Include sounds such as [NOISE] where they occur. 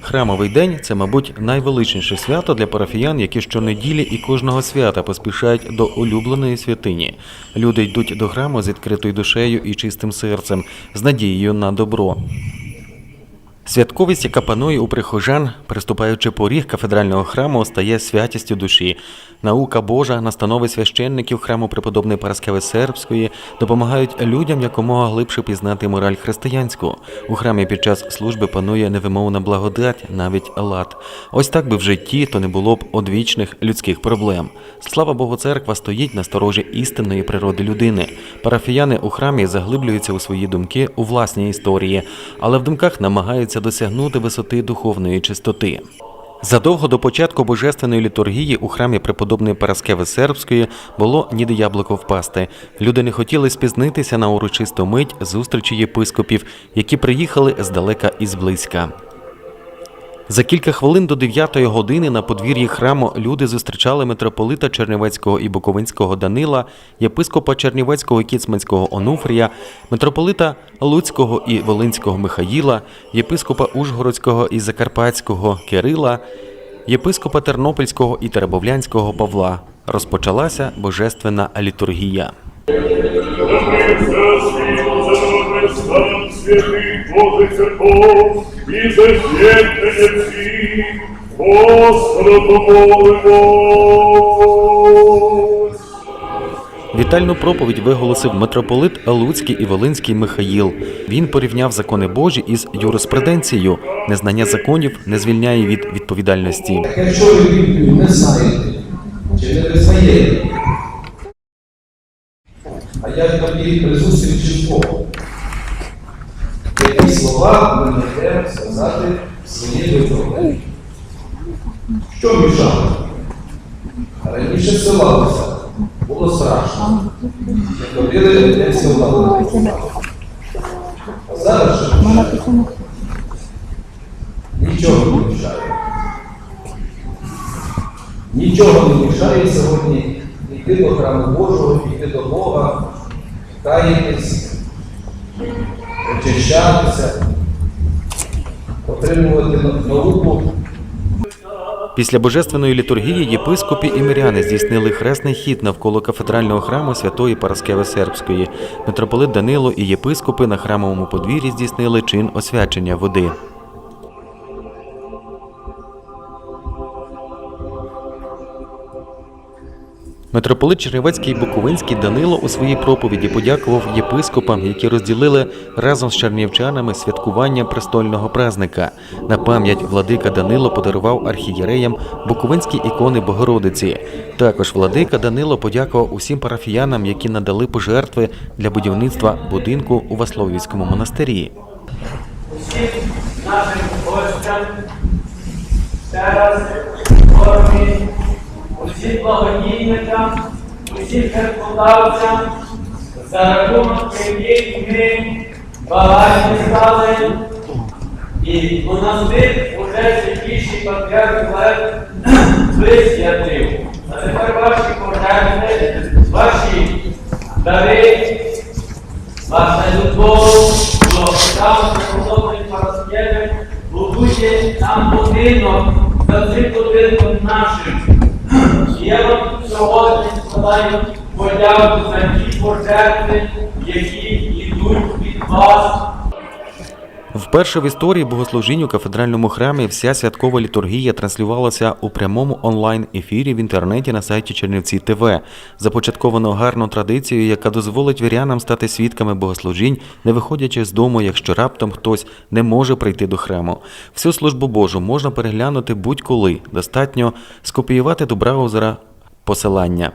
Храмовий день це, мабуть, найвеличніше свято для парафіян, які щонеділі і кожного свята поспішають до улюбленої святині. Люди йдуть до храму з відкритою душею і чистим серцем, з надією на добро. Святковість, яка панує у прихожан, приступаючи поріг кафедрального храму, стає святістю душі. Наука Божа, настанови священників храму преподобної Параскеви Сербської допомагають людям якомога глибше пізнати мораль християнську. У храмі під час служби панує невимовна благодать, навіть лад. Ось так би в житті то не було б одвічних людських проблем. Слава Богу, церква стоїть на сторожі істинної природи людини. Парафіяни у храмі заглиблюються у свої думки у власній історії, але в думках намагаються досягнути висоти духовної чистоти. Задовго до початку божественної літургії у храмі преподобної Параскеви Сербської було ніде яблуко впасти. Люди не хотіли спізнитися на урочисту мить зустрічі єпископів, які приїхали здалека і зблизька. За кілька хвилин до 9 години на подвір'ї храму люди зустрічали митрополита Чернівецького і Буковинського Данила, єпископа Чернівецького і Кіцманського Онуфрія, митрополита Луцького і Волинського Михаїла, єпископа Ужгородського і Закарпатського Кирила, єпископа Тернопільського і Теребовлянського Павла. Розпочалася божественна літургія. святых Божих церков і за всіх, Господа помолимось. Вітальну проповідь виголосив митрополит Луцький і Волинський Михаїл. Він порівняв закони Божі із юриспруденцією. Незнання законів не звільняє від відповідальності. Якщо ви Біблію не знаєте чи не визнаєте, а як тоді при зустрічі з Богом, які слова ми можемо сказати своє виправдання? Що мішало? Раніше ссилалися, було страшно. Не ходили, не ссилали. А зараз що мішає? Нічого не мішає. Нічого не мішає сьогодні йти до храму Божого, йти до Бога, каятись, очищатися, отримувати науку. Після божественної літургії єпископі і миряни здійснили хресний хід навколо кафедрального храму святої Параскеви Сербської. Митрополит Данило і єпископи на храмовому подвір'ї здійснили чин освячення води. Митрополит Чернівецький Буковинський Данило у своїй проповіді подякував єпископам, які розділили разом з чернівчанами святкування престольного празника. На пам'ять владика Данило подарував архієреям буковинські ікони Богородиці. Також владика Данило подякував усім парафіянам, які надали пожертви для будівництва будинку у Васловівському монастирі. усім нашим гостям, ще усім благодійникам, усім церкводавцям, за рахунок яких ми багаті стали, і монастир уже святіший патріарх Лев [CLEARS THROAT] висвятив. А тепер ваші пожертви, ваші дари, Ваша любов до храму Преподобної Параскеви будує нам будинок за цим будинком нашим. І я вам сьогодні складаю подяку за ті пожертви, які йдуть від вас. Вперше в історії богослужінь у кафедральному храмі вся святкова літургія транслювалася у прямому онлайн-ефірі в інтернеті на сайті Чернівці ТВ. Започатковано гарну традицію, яка дозволить вірянам стати свідками богослужінь, не виходячи з дому, якщо раптом хтось не може прийти до храму. Всю службу Божу можна переглянути будь-коли. Достатньо скопіювати до браузера посилання.